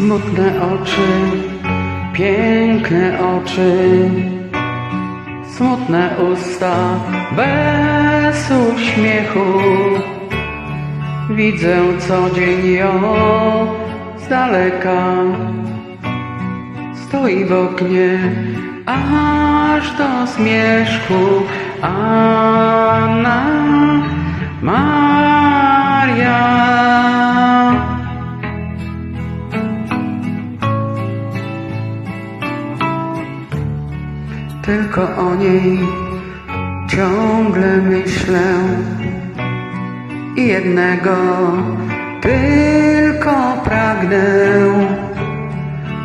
Smutne oczy, piękne oczy, smutne usta bez uśmiechu. Widzę co dzień ją z daleka, stoi w oknie aż do zmierzchu. Anna Maria. Tylko o niej ciągle myślę. I jednego tylko pragnę,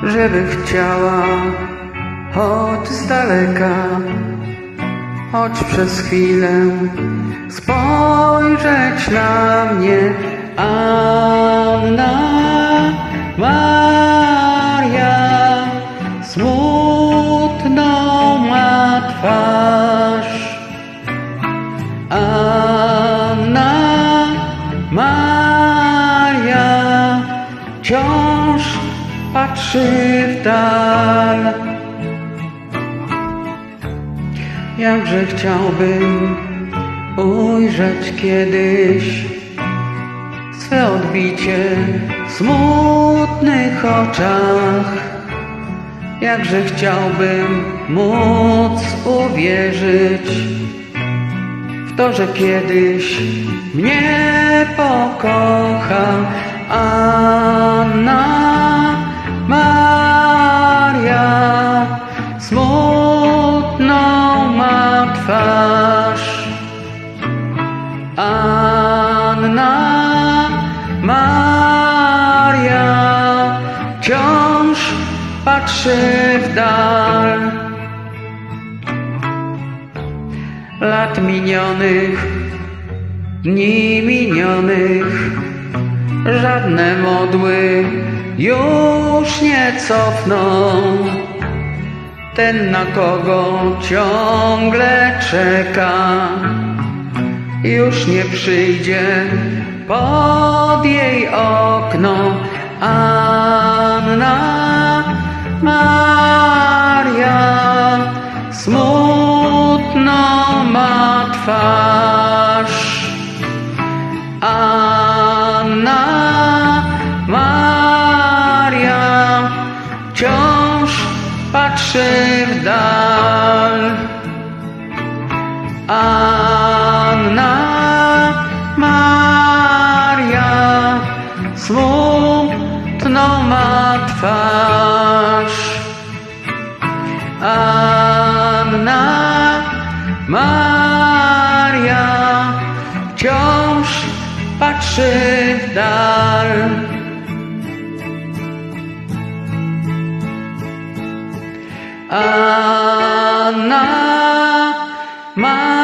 żeby chciała choć z daleka, choć przez chwilę spojrzeć na mnie. Anna Maria twarz Anna Maria wciąż patrzy w dal Jakże chciałbym ujrzeć kiedyś swe odbicie w smutnych oczach. Jakże chciałbym móc uwierzyć w to, że kiedyś mnie pokocha Anna Maria. Smutną ma twarz Anna patrzy w dal lat minionych, dni minionych, żadne modły już nie cofną. Ten, na kogo ciągle czeka, już nie przyjdzie pod jej okno. Anna smutną ma twarz. Anna Maria wciąż patrzy w dal. Anna Maria smutną ma twarz. Anna naszych dal. Anna ma